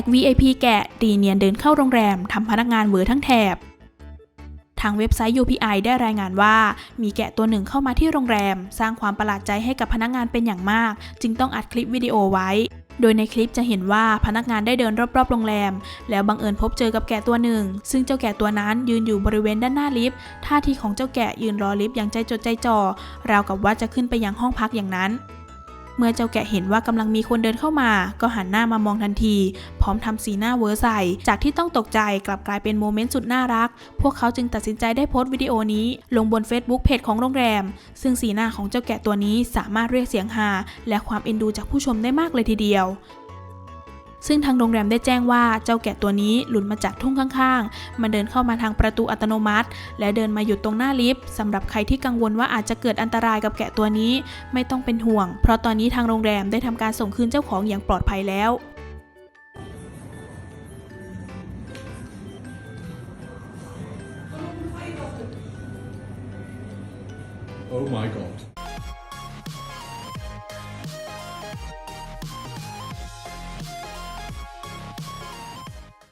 ก VIP แกะตีเนียนเดินเข้าโรงแรมทำพนักงานเวอทั้งแถบ ทางเว็บไซต์ UPI ได้รายงานว่า มีแกะตัวหนึ่งเข้ามาที่โรงแรม สร้างความประหลาดใจให้กับพนักงานเป็นอย่างมาก จึงต้องอัดคลิปวิดีโอไว้ โดยในคลิปจะเห็นว่าพนักงานได้เดินรอบๆ โรงแรม แล้วบังเอิญพบเจอกับแกะตัวหนึ่ง ซึ่งเจ้าแกะตัวนั้นยืนอยู่บริเวณด้านหน้าลิฟต์ท่าทีของเจ้าแกะยืนรอลิฟต์อย่างใจจดใจจ่อราวกับว่าจะขึ้นไปยังห้องพักอย่างนั้น เมื่อเจ้าแกะเห็นว่ากำลังมีคนเดินเข้ามา ก็หันหน้ามามองทันที พร้อมทำสีหน้าเวอร์ใส่จากที่ต้องตกใจกลับกลายเป็นโมเมนต์สุดน่ารัก พวกเขาจึงตัดสินใจได้โพสต์วิดีโอนี้ ลงบน Facebook เพจของโรงแรม ซึ่งสีหน้าของเจ้าแกะตัวนี้สามารถเรียกเสียงฮาและความเอ็นดูจากผู้ชมได้มากเลยทีเดียว ซึ่งทางโรงแรมได้แจ้งว่าเจ้าแกะตัวนี้หลุดมาจากทุ่งข้างๆ มันเดินเข้ามาทางประตูอัตโนมัติ และเดินมาหยุดตรงหน้าลิฟต์สำหรับใครที่กังวลว่าอาจจะเกิดอันตรายกับแกะตัวนี้ไม่ต้องเป็นห่วง เพราะตอนนี้ทางโรงแรมได้ทำการส่งคืนเจ้าของอย่างปลอดภัยแล้ว Oh my god.